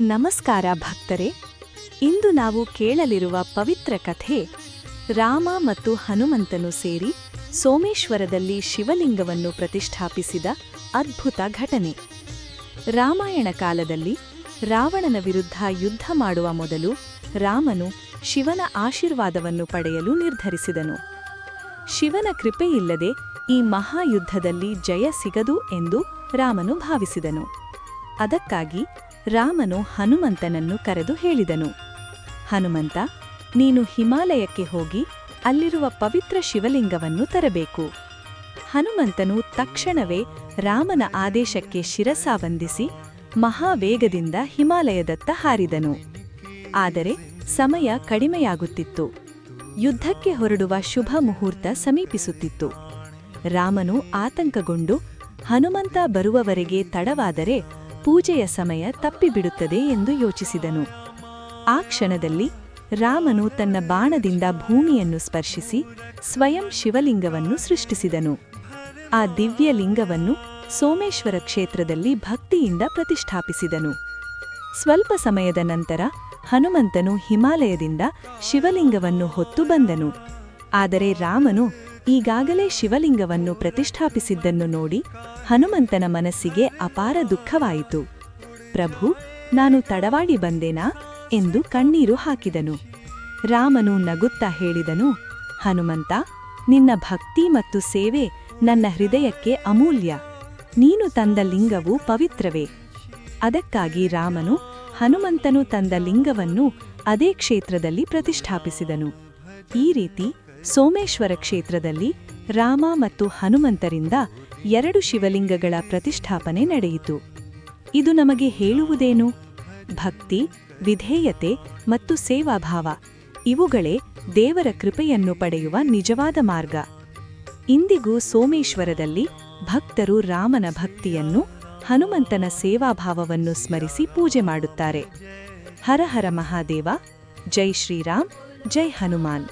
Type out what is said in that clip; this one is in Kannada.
ನಮಸ್ಕಾರ ಭಕ್ತರೇ, ಇಂದು ನಾವು ಕೇಳಲಿರುವ ಪವಿತ್ರ ಕಥೆ ರಾಮ ಮತ್ತು ಹನುಮಂತನು ಸೇರಿ ಸೋಮೇಶ್ವರದಲ್ಲಿ ಶಿವಲಿಂಗವನ್ನು ಪ್ರತಿಷ್ಠಾಪಿಸಿದ ಅದ್ಭುತ ಘಟನೆ. ರಾಮಾಯಣ ಕಾಲದಲ್ಲಿ ರಾವಣನ ವಿರುದ್ಧ ಯುದ್ಧ ಮಾಡುವ ಮೊದಲು ರಾಮನು ಶಿವನ ಆಶೀರ್ವಾದವನ್ನು ಪಡೆಯಲು ನಿರ್ಧರಿಸಿದನು. ಶಿವನ ಕೃಪೆಯಿಲ್ಲದೆ ಈ ಮಹಾಯುದ್ಧದಲ್ಲಿ ಜಯ ಸಿಗದು ಎಂದು ರಾಮನು ಭಾವಿಸಿದನು. ಅದಕ್ಕಾಗಿ ರಾಮನು ಹನುಮಂತನನ್ನು ಕರೆದು ಹೇಳಿದನು. ಹನುಮಂತ, ನೀನು ಹಿಮಾಲಯಕ್ಕೆ ಹೋಗಿ ಅಲ್ಲಿರುವ ಪವಿತ್ರ ಶಿವಲಿಂಗವನ್ನು ತರಬೇಕು. ಹನುಮಂತನು ತಕ್ಷಣವೇ ರಾಮನ ಆದೇಶಕ್ಕೆ ಶಿರಸಾವಂದಿಸಿ ಮಹಾವೇಗದಿಂದ ಹಿಮಾಲಯದತ್ತ ಹಾರಿದನು. ಆದರೆ ಸಮಯ ಕಡಿಮೆಯಾಗುತ್ತಿತ್ತು. ಯುದ್ಧಕ್ಕೆ ಹೊರಡುವ ಶುಭ ಮುಹೂರ್ತ ಸಮೀಪಿಸುತ್ತಿತ್ತು. ರಾಮನು ಆತಂಕಗೊಂಡು ಹನುಮಂತ ಬರುವವರೆಗೆ ತಡವಾದರೆ ಪೂಜೆಯ ಸಮಯ ತಪ್ಪಿಬಿಡುತ್ತದೆ ಎಂದು ಯೋಚಿಸಿದನು. ಆ ಕ್ಷಣದಲ್ಲಿ ರಾಮನು ತನ್ನ ಬಾಣದಿಂದ ಭೂಮಿಯನ್ನು ಸ್ಪರ್ಶಿಸಿ ಸ್ವಯಂ ಶಿವಲಿಂಗವನ್ನು ಸೃಷ್ಟಿಸಿದನು. ಆ ದಿವ್ಯ ಲಿಂಗವನ್ನು ಸೋಮೇಶ್ವರ ಕ್ಷೇತ್ರದಲ್ಲಿ ಭಕ್ತಿಯಿಂದ ಪ್ರತಿಷ್ಠಾಪಿಸಿದನು. ಸ್ವಲ್ಪ ಸಮಯದ ನಂತರ ಹನುಮಂತನು ಹಿಮಾಲಯದಿಂದ ಶಿವಲಿಂಗವನ್ನು ಹೊತ್ತು ಬಂದನು. ಆದರೆ ರಾಮನು ಈಗಾಗಲೇ ಶಿವಲಿಂಗವನ್ನು ಪ್ರತಿಷ್ಠಾಪಿಸಿದ್ದನ್ನು ನೋಡಿ ಹನುಮಂತನ ಮನಸ್ಸಿಗೆ ಅಪಾರ ದುಃಖವಾಯಿತು. ಪ್ರಭು, ನಾನು ತಡವಾಡಿ ಬಂದೇನಾ? ಎಂದು ಕಣ್ಣೀರು ಹಾಕಿದನು. ರಾಮನು ನಗುತ್ತಾ ಹೇಳಿದನು, ಹನುಮಂತ, ನಿನ್ನ ಭಕ್ತಿ ಮತ್ತು ಸೇವೆ ನನ್ನ ಹೃದಯಕ್ಕೆ ಅಮೂಲ್ಯ. ನೀನು ತಂದ ಲಿಂಗವು ಪವಿತ್ರವೇ. ಅದಕ್ಕಾಗಿ ರಾಮನು ಹನುಮಂತನು ತಂದ ಲಿಂಗವನ್ನು ಅದೇ ಕ್ಷೇತ್ರದಲ್ಲಿ ಪ್ರತಿಷ್ಠಾಪಿಸಿದನು. ಈ ರೀತಿ ಸೋಮೇಶ್ವರ ಕ್ಷೇತ್ರದಲ್ಲಿ ರಾಮ ಮತ್ತು ಹನುಮಂತರಿಂದ ಎರಡು ಶಿವಲಿಂಗಗಳ ಪ್ರತಿಷ್ಠಾಪನೆ ನಡೆಯಿತು. ಇದು ನಮಗೆ ಹೇಳುವುದೇನು? ಭಕ್ತಿ, ವಿಧೇಯತೆ ಮತ್ತು ಸೇವಾಭಾವ, ಇವುಗಳೇ ದೇವರ ಕೃಪೆಯನ್ನು ಪಡೆಯುವ ನಿಜವಾದ ಮಾರ್ಗ. ಇಂದಿಗೂ ಸೋಮೇಶ್ವರದಲ್ಲಿ ಭಕ್ತರು ರಾಮನ ಭಕ್ತಿಯನ್ನು, ಹನುಮಂತನ ಸೇವಾಭಾವವನ್ನು ಸ್ಮರಿಸಿ ಪೂಜೆ ಮಾಡುತ್ತಾರೆ. ಹರ ಹರ ಮಹಾದೇವ, ಜೈ ಶ್ರೀರಾಮ್, ಜೈ ಹನುಮಾನ್.